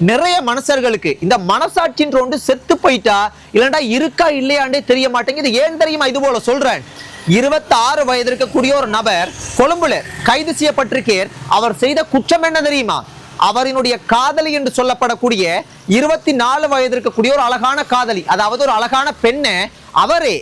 நிறைய மனசர்களுக்கு இந்த மனசாட்சின்ற ஒன்று செத்து போயிட்டா இல்லைண்டா இருக்கா இல்லையாண்டே தெரிய மாட்டேங்குது. ஏன் தெரியுமா இது போல சொல்றேன்? இருபத்தி ஆறு வயது இருக்கக்கூடிய ஒரு நபர் கொழும்புல கைது செய்யப்பட்டிருக்கேர் அவர் செய்த குற்றம் என்ன தெரியுமா? அவரினுடைய காதலி என்று சொல்லப்படக்கூடிய இருபத்தி நாலு வயது இருக்கக்கூடிய ஒரு அழகான காதலி அதாவது ஒரு அழகான பெண்ணை அவரே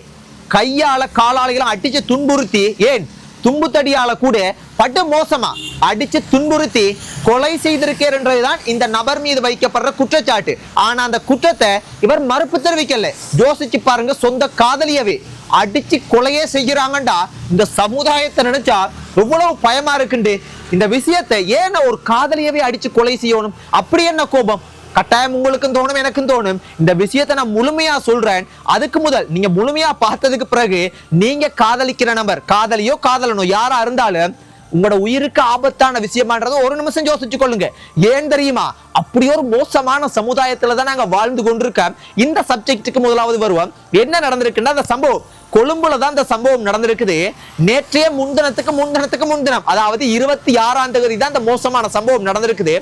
கையால காலாலையெல்லாம் அடிச்சு துன்புறுத்தி ஏன்? தும்புத்தடியால கூட படு மோசமா அடிச்சு துன்புறுத்தி கொலை செய்திருக்கார் என்றதுதான் இந்த நபர் மீது வைக்கப்படுற குற்றச்சாட்டு. ஆனா அந்த குற்றத்தை இவர் மறுப்பு தெரிவிக்கல. யோசிச்சு பாருங்க சொந்த காதலியவே. அடிச்சு கொலையே செய்கிறாங்கண்டா. இந்த சமுதாயத்தை நினைச்சா எவ்வளவு பயமா இருக்குண்டு. இந்த விஷயத்தை ஏன் ஒரு காதலியவே அடிச்சு கொலை செய்யணும்? அப்படி என்ன கோபம்? கட்டாயம் உங்களுக்கும் தோணும் எனக்கும் தோணும். இந்த விஷயத்தை நான் முழுமையா சொல்றேன். அதுக்கு முதல் நீங்க முழுமையா பார்த்ததுக்கு பிறகு நீங்க காதலிக்கிற நபர் காதலியோ காதலனோ யாரா இருந்தாலும் உங்களோட உயிருக்கு ஆபத்தான விஷயமான்றதை ஒரு நிமிஷம் யோசிச்சு கொள்ளுங்க. ஏன் தெரியுமா? அப்படி ஒரு மோசமான சமுதாயத்துல தான் நாங்க வாழ்ந்து கொண்டிருக்கோம். இந்த சப்ஜெக்டுக்கு முதலாவது வருவோம். என்ன நடந்திருக்குன்னா அந்த சம்பவம். கொழும்புல தான் இந்த சம்பவம் நடந்திருக்குது. நேற்றைய முன்தினத்துக்கு முன்தினத்துக்கு முன்தினம் அதாவது இருபத்தி ஆறாம் தேதி தான் இந்த மோசமான சம்பவம் நடந்திருக்குது.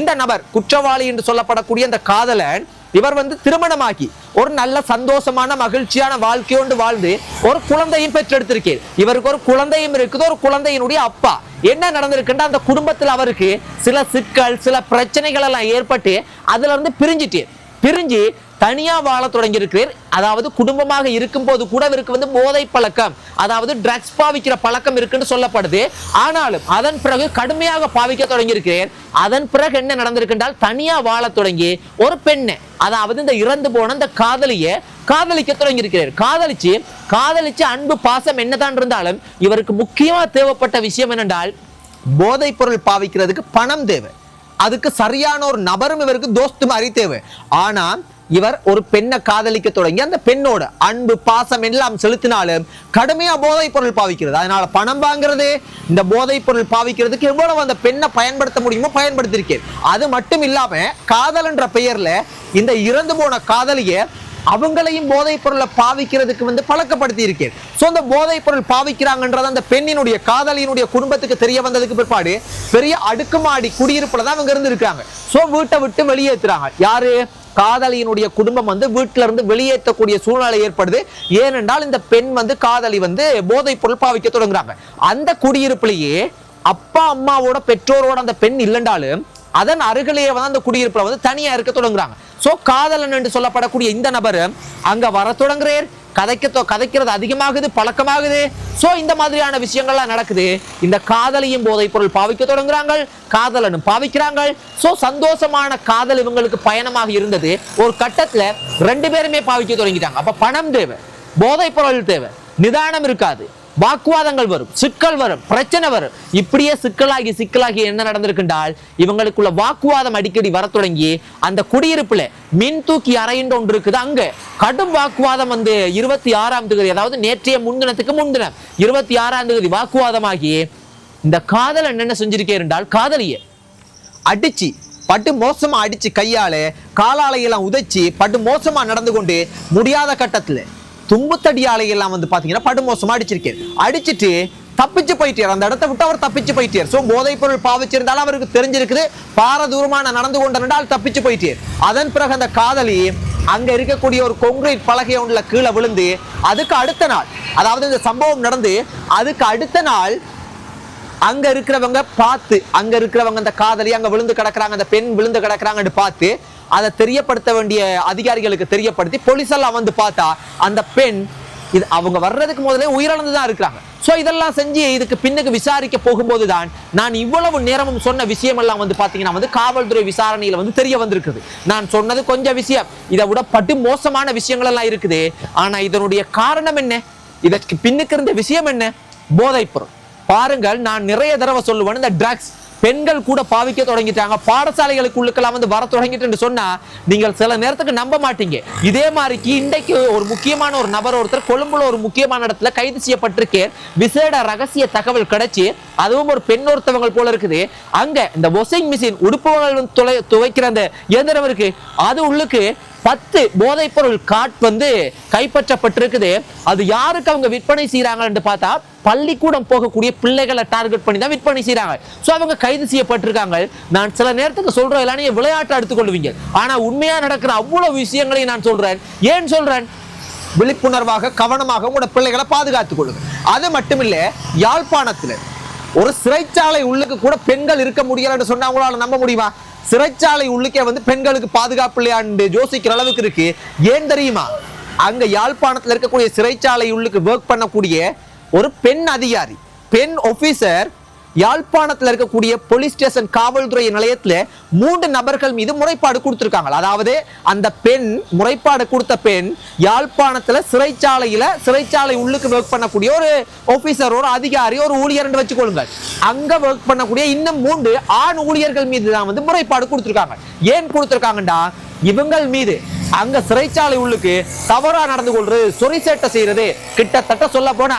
இந்த நபர் குற்றவாளி என்று சொல்லப்படக்கூடிய இந்த காதலன் இவர் வந்து திருமணமாக்கி ஒரு நல்ல சந்தோஷமான மகிழ்ச்சியான வாழ்க்கையோண்டு வாழ்ந்து ஒரு குழந்தையும் பெற்றெடுத்திருக்கேன். இவருக்கு ஒரு குழந்தையும் இருக்குது ஒரு குழந்தையினுடைய அப்பா. என்ன நடந்திருக்குன்னா அந்த குடும்பத்தில் அவருக்கு சில சிக்கல் சில பிரச்சனைகள் எல்லாம் ஏற்பட்டு அதுல இருந்து பிரிஞ்சிட்டு பிரிஞ்சு தனியாக வாழ தொடங்கியிருக்கிறீர். அதாவது குடும்பமாக இருக்கும்போது கூட இவருக்கு வந்து போதை பழக்கம் அதாவது ட்ரக்ஸ் பாவிக்கிற பழக்கம் இருக்குன்னு சொல்லப்படுது. ஆனாலும் அதன் பிறகு கடுமையாக பாவிக்க தொடங்கி அதன் பிறகு என்ன நடந்திருக்கின்றால் தனியாக வாழ தொடங்கி ஒரு பெண்ணை அதாவது இந்த இறந்து போன இந்த காதலியை காதலிக்க தொடங்கி இருக்கிறார் காதலிச்சு காதலிச்சு அன்பு பாசம் என்னதான் இருந்தாலும் இவருக்கு முக்கியமா தேவைப்பட்ட விஷயம் என்னென்றால் போதைப் பொருள் பாவிக்கிறதுக்கு பணம் தேவை. அதுக்கு சரியான ஒரு நபரும் இவருக்கு தோஸ்து மாதிரி தேவை. ஆனால் இவர் ஒரு பெண்ணை காதலிக்க தொடங்கி அந்த பெண்ணோட அன்பு பாசம் எல்லாம் செலுத்தினாலும் கடுமையா போதைப் பொருள் பாவிக்கிறது. அதனால பணம் வாங்குறது இந்த போதைப் பொருள் பாவிக்கிறதுக்கு எவ்வளவு அந்த பெண்ணை பயன்படுத்த முடியுமோ பயன்படுத்தியிருக்கேன். அது மட்டும் இல்லாம காதல் என்ற பெயர்ல இந்த இறந்து போன காதலிய அவங்களையும் போதைப் பொருளை பாவிக்கிறதுக்கு வந்து பழக்கப்படுத்தி இருக்கேன் ஸோ அந்த போதைப் பொருள் பாவிக்கிறாங்கன்றது அந்த பெண்ணினுடைய காதலியினுடைய குடும்பத்துக்கு தெரிய வந்ததுக்கு பிற்பாடு பெரிய அடுக்குமாடி குடியிருப்புல தான் அவங்க இருந்திருக்காங்க. ஸோ வீட்டை விட்டு வெளியேற்றுறாங்க யாரு? காதலியினுடைய குடும்பம் வந்து வீட்டில இருந்து வெளியேற்றக்கூடிய சூழ்நிலை ஏற்படுது. ஏனென்றால் இந்த பெண் வந்து காதலி வந்து போதைப் பொருள் பாவிக்க தொடங்குறாங்க. அந்த குடியிருப்புலேயே அப்பா அம்மாவோட பெற்றோரோட அந்த பெண் இல்லைண்டாலும் அதன் அருகிலேயே வந்து அந்த குடியிருப்புல வந்து தனியா இருக்க தொடங்குறாங்க. சோ காதலன் என்று சொல்லப்படக்கூடிய இந்த நபர் அங்க வர தொடங்குறேன் கதைக்க கதைக்கிறது அதிகமாகுது பழக்கமாகுது. ஸோ இந்த மாதிரியான விஷயங்கள்லாம் நடக்குது. இந்த காதலியும் போதைப் பொருள் பாவிக்க தொடங்குறாங்க காதலனும் பாவிக்கிறாங்க ஸோ சந்தோஷமான காதல் இவங்களுக்கு பயணமாக இருந்தது. ஒரு கட்டத்தில் ரெண்டு பேருமே பாவிக்க தொடங்கிட்டாங்க. அப்போ பணம் தேவை போதைப் பொருள் தேவை நிதானம் இருக்காது. வாக்குவாதங்கள் வரும் சிக்கல் வரும் பிரச்சனை வரும். இப்படியே சிக்கலாகி சிக்கலாகி என்ன நடந்திருக்கின்றால் இவங்களுக்குள்ள வாக்குவாதம் அடிக்கடி வர தொடங்கி அந்த குடியிருப்புல மின் தூக்கி அறையின்ற ஒன்று இருக்குது அங்க. கடும் வாக்குவாதம் வந்து இருபத்தி ஆறாம் தேதி அதாவது நேற்றைய முன்தினத்துக்கு முன்தினம் இருபத்தி ஆறாம் தேதி வாக்குவாதமாகி இந்த காதலன் என்ன செஞ்சிருக்கே என்றால் காதலிய அடிச்சு பட்டு மோசமா அடிச்சு கையால காலாலையெல்லாம் உதைச்சி பட்டு மோசமா நடந்து கொண்டு முடியாத கட்டத்துல தும்புத்தடியாலையெல்லாம் வந்து பாத்தீங்கன்னா படுமோசமாக அடிச்சிருக்கேன். அடிச்சிட்டு தப்பிச்சு போயிட்டார். அந்த இடத்த விட்டு அவர் தப்பிச்சு போயிட்டார். சோ போதைப் பொருள் பாவிச்சிருந்தாலும் அவருக்கு தெரிஞ்சிருக்குது. பாரதூரமான நடந்து கொண்டிருந்தால் தப்பிச்சு போயிட்டார். அதன் பிறகு அந்த காதலி அங்க இருக்கக்கூடிய ஒரு கொங்கிரீட் பலகை உள்ள கீழே விழுந்து அதுக்கு அடுத்த நாள் அதாவது இந்த சம்பவம் நடந்து அதுக்கு அடுத்த நாள் அங்க இருக்கிறவங்க பார்த்து அங்க இருக்கிறவங்க அந்த காதலி அங்க விழுந்து கிடக்குறாங்க அந்த பெண் விழுந்து கிடக்குறாங்கன்னு பார்த்து அதை தெரியப்படுத்த வேண்டிய அதிகாரிகளுக்கு தெரியப்படுத்தி போலீஸெல்லாம் வந்து பார்த்தா அந்த பெண் இது அவங்க வர்றதுக்கு முதலே உயிரிழந்து தான் இருக்கிறாங்க. ஸோ இதெல்லாம் செஞ்சு இதுக்கு பின்னுக்கு விசாரிக்க போகும்போது தான் நான் இவ்வளவு நேரமும் சொன்ன விஷயம் எல்லாம் வந்து பார்த்தீங்கன்னா வந்து காவல்துறை விசாரணையில் வந்து தெரிய வந்திருக்குது. நான் சொன்னது கொஞ்சம் விஷயம். இதை விட பட்டு மோசமான விஷயங்கள் எல்லாம் இருக்குது. ஆனால் இதனுடைய காரணம் என்ன? இதற்கு பின்னுக்கு இருந்த விஷயம் என்ன? போதைப்பொருள் பாருங்கள் நான் நிறைய தடவை சொல்லுவேன் இந்த ட்ரக்ஸ் பெண்கள் கூட பாவிக்க தொடங்கிட்டாங்க. பாடசாலைகளுக்குள்ளுக்கெல்லாம் வந்து வர தொடங்கிட்டு சொன்னா நீங்கள் சில நேரத்துக்கு நம்ப மாட்டீங்க. இதே மாதிரிக்கு இன்றைக்கு ஒரு முக்கியமான ஒரு நபர் ஒருத்தர் கொழும்புல ஒரு முக்கியமான இடத்துல கைது செய்யப்பட்டிருக்கேன் விசேட ரகசிய தகவல் கிடைச்சி அதுவும் ஒரு பெண் ஒருத்தவங்க போல இருக்குது. அங்க இந்த வாஷிங் மிஷின் உடுப்புகள் துளை துவைக்கிற அந்த இயந்திரம் இருக்கு. அது உள்ளுக்கு பத்து போதைப் பொருள் காட் வந்து கைப்பற்றப்பட்டிருக்குது. அது யாருக்கு அவங்க விற்பனை செய்யறாங்கன்னு பார்த்தா பள்ளிக்கூடம் போகக்கூடிய பிள்ளைகளை டார்கெட் பண்ணி தான் விற்பனை செய்றாங்க. ஸோ அவங்க கைது செய்யப்பட்டிருக்காங்க. நான் சில நேரத்துக்கு சொல்றேன் எல்லாம் விளையாட்டை விளையாட்டு எடுத்துக்கொள்வீங்க. ஆனா உண்மையா நடக்கிற அவ்வளவு விஷயங்களையும் நான் சொல்றேன். ஏன் சொல்றேன்? விழிப்புணர்வாக கவனமாக உங்களோட பிள்ளைகளை பாதுகாத்துக் கொள்ளுங்க அது மட்டும் இல்ல யாழ்ப்பாணத்துல ஒரு சிறைச்சாலை உள்ளுக்கு கூட பெண்கள் இருக்க முடியலன்னு சொன்னா அவங்களால நம்ப முடியுமா? சிறைச்சாலை உள்ளுக்கே வந்து பெண்களுக்கு பாதுகாப்பு இல்லையான்னு யோசிக்கிற அளவுக்கு இருக்கு. ஏன் தெரியுமா? அங்க யாழ்ப்பாணத்துல இருக்கக்கூடிய சிறைச்சாலை உள்ளுக்கு ஒர்க் பண்ணக்கூடிய ஒரு பெண் அதிகாரி பெண் ஆபீசர் யாழ்ப்பாணத்துல இருக்கக்கூடிய போலீஸ் ஸ்டேஷன் காவல்துறை நிலையத்துல மூன்று நபர்கள் மீது முறைப்பாடு கொடுத்துருக்காங்க. அதாவது அந்த பெண் முறைப்பாடு கொடுத்த பெண் யாழ்ப்பாணத்துல சிறைச்சாலையில சிறைச்சாலை உள்ளுக்கு ஒர்க் பண்ணக்கூடிய ஒரு ஆஃபீஸர் ஒரு அதிகாரி ஒரு ஊழியர் வச்சுக்கொள்ளுங்கள் அங்க ஒர்க் பண்ணக்கூடிய இன்னும் மூன்று ஆண் ஊழியர்கள் மீது தான் வந்து முறைப்பாடு கொடுத்துருக்காங்க. ஏன் கொடுத்திருக்காங்கடா இவங்கள் மீது அங்க சிறைச்சாலை உள்ளுக்கு தவறா நடந்து கொள்றது சொறி சேட்டை செய்யறது கிட்டத்தட்ட சொல்ல போனா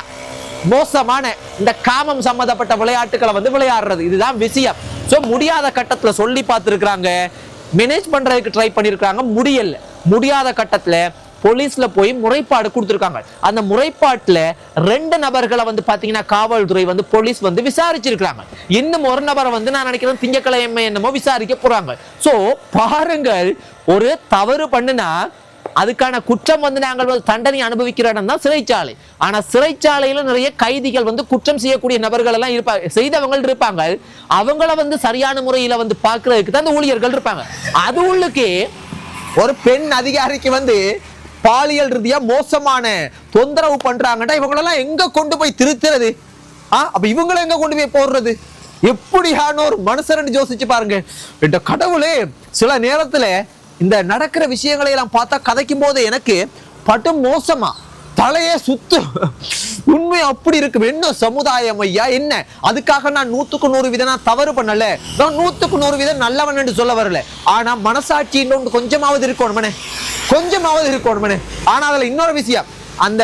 மோசமான இந்த காமம் சம்பந்தப்பட்ட விளையாட்டுகளை வந்து விளையாடுறது. இதுதான் விஷயம். சோ முடியாத கட்டத்துல சொல்லி பார்த்துருக்குறாங்க. மேனேஜ் பண்றதுக்கு ட்ரை பண்ணிருக்காங்க முடியல. முடியாத கட்டத்துல போலீஸ்ல போய் முறைப்பாடு கொடுத்துருக்காங்க. அந்த முறைப்பாட்டுல ரெண்டு நபர்களை வந்து பாத்தீங்கன்னா காவல்துறை வந்து போலீஸ் வந்து விசாரிச்சிருக்கிறாங்க. இன்னும் ஒரு நபரை வந்து நான் நினைக்கிறேன் திங்கக்கிழமை என்னமோ விசாரிக்க போறாங்க. சோ பாருங்கள் ஒரு தவறு பண்ணுனா அதுக்கான குற்றம் வந்து நாங்கள் வந்து தண்டனை அனுபவிக்கிற இடம் தான் சிறைச்சாலை. ஆனால் சிறைச்சாலையில நிறைய கைதிகள் வந்து குற்றம் செய்யக்கூடிய நபர்கள் எல்லாம் இருப்பாங்க செய்தவங்க இருப்பாங்க. அவங்கள வந்து சரியான முறையில் வந்து பார்க்கறதுக்கு தான் அந்த ஊழியர்கள் இருப்பாங்க. அது உள்ளுக்கே ஒரு பெண் அதிகாரிக்கு வந்து பாலியல் ரீதியா மோசமான தொந்தரவு பண்றாங்கடா. இவங்களெல்லாம் எங்க கொண்டு போய் திருத்துறது? ஆ அப்ப இவங்களை எங்க கொண்டு போய் போடுறது? எப்படியான ஒரு மனுஷரன்னு யோசிச்சு பாருங்க. இந்த கடவுளே சில நேரத்துல இந்த நடக்கிற விஷயங்களை எல்லாம் பார்த்தா கதைக்கும் போது எனக்கு பட்டு மோசமா தலையே சுத்து. உண்மை அப்படி இருக்கும். என்ன சமுதாயம் ஐயா? என்ன? அதுக்காக நான் நூத்துக்கு நூறு விதம் நான் தவறு பண்ணல. நான் நூத்துக்கு நூறு விதம் நல்லவன் என்று சொல்ல வரல. ஆனா மனசாட்சி இன்னொன்று கொஞ்சமாவது இருக்கணும் கொஞ்சமாவது இருக்கணும் ஆனா அதுல இன்னொரு விஷயம். அந்த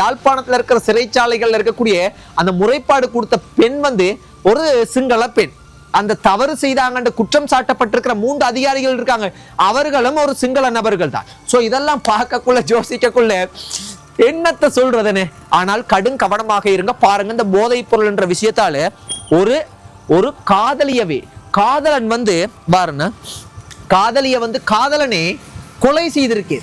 யாழ்ப்பாணத்துல இருக்கிற சிறைச்சாலைகள்ல இருக்கக்கூடிய அந்த முறைப்பாடு கொடுத்த பெண் வந்து ஒரு சிங்கள பெண். அந்த தவறு செய்தாங்கன்ற குற்றம் சாட்டப்பட்டிருக்கிற மூன்று அதிகாரிகள் இருக்காங்க. அவர்களும் ஒரு சிங்கள நபர்கள் தான். ஸோ இதெல்லாம் பார்க்கக்குள்ள யோசிக்கக்குள்ள என்னத்தை சொல்றதுன்னு? ஆனால் கடும் கவனமாக இருங்க. பாருங்க இந்த போதைப் பொருள் என்ற விஷயத்தால ஒரு ஒரு காதலியவே காதலன் வந்து பாருங்க காதலிய வந்து காதலனே கொலை செய்திருக்கு.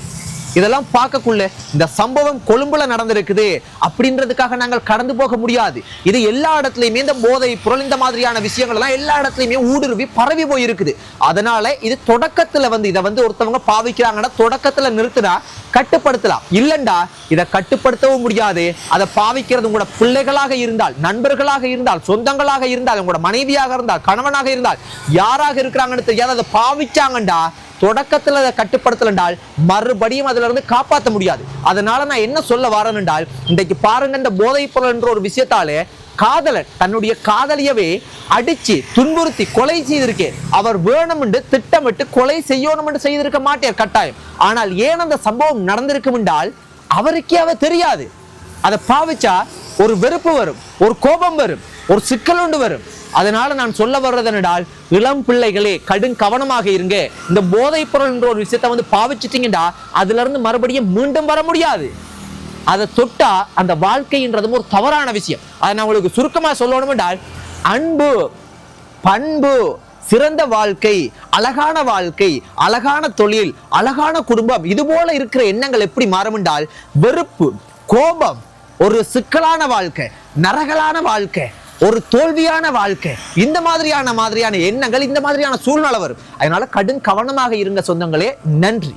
இதெல்லாம் பார்க்கக்குள்ள இந்த சம்பவம் கொழும்புல நடந்திருக்குது. அப்படின்றதுக்காக நாங்கள் கடந்து போக முடியாது. இது எல்லா இடத்துலயுமே இந்த போதை பொருள் இந்த மாதிரியான விஷயங்கள் எல்லாம் எல்லா இடத்துலயுமே ஊடுருவி பரவி போயிருக்குது. அதனால இது தொடக்கத்துல வந்து இதை வந்து ஒருத்தவங்க பாவிக்கிறாங்கன்னா தொடக்கத்துல நிறுத்தினா கட்டுப்படுத்தலாம். இல்லைண்டா இதை கட்டுப்படுத்தவும் முடியாது. அதை பாவிக்கிறது உங்களோட பிள்ளைகளாக இருந்தால் நண்பர்களாக இருந்தால் சொந்தங்களாக இருந்தால் உங்களோட மனைவியாக இருந்தால் கணவனாக இருந்தால் யாராக இருக்கிறாங்கன்னு தெரியாது அதை பாவிச்சாங்கண்டா தொடக்கத்துல அதை கட்டுப்படுத்தலண்டால் மறுபடியும் அதுல இருந்து காப்பாற்ற முடியாது. அதனால நான் என்ன சொல்ல வரேன் என்றால் இன்றைக்கு பாருங்க இந்த போதைப் பொருள் என்ற ஒரு விஷயத்தாலே காதலன் தன்னுடைய காதலியவே அடிச்சு துன்புறுத்தி கொலை செய்திருக்கேன் அவர் வேணும் என்று திட்டமிட்டு கொலை செய்யணும் என்று செய்திருக்க மாட்டார் கட்டாயம். ஆனால் ஏன் அந்த சம்பவம் நடந்திருக்கும் என்றால் அவருக்கே அவ தெரியாது. அதை பாவிச்சா ஒரு வெறுப்பு வரும் ஒரு கோபம் வரும் ஒரு சிக்கல் ஒன்று வரும். அதனால நான் சொல்ல வர்றது என்னடால் இளம் பிள்ளைகளே கடும் கவனமாக இருங்க. இந்த போதைப் பொருள் என்ற ஒரு விஷயத்த வந்து பாவிச்சிட்டீங்கடா அதுல இருந்து மறுபடியும் மீண்டும் வர முடியாது. அதை தொட்டா அந்த வாழ்க்கைன்றதும் ஒரு தவறான விஷயம். அதை நான் உங்களுக்கு சுருக்கமா சொல்லணும் என்றால் அன்பு பண்பு சிறந்த வாழ்க்கை அழகான வாழ்க்கை அழகான தொழில் அழகான குடும்பம் இது போல இருக்கிற எண்ணங்கள் எப்படி மாறும் என்றால் வெறுப்பு கோபம் ஒரு சிக்கலான வாழ்க்கை நரகலான வாழ்க்கை ஒரு தோல்வியான வாழ்க்கை. இந்த மாதிரியான மாதிரியான எண்ணங்கள் இந்த மாதிரியான சூழ்நிலை வரும். அதனால கடும் கவனமாக இருங்க சொந்தங்களே. நன்றி.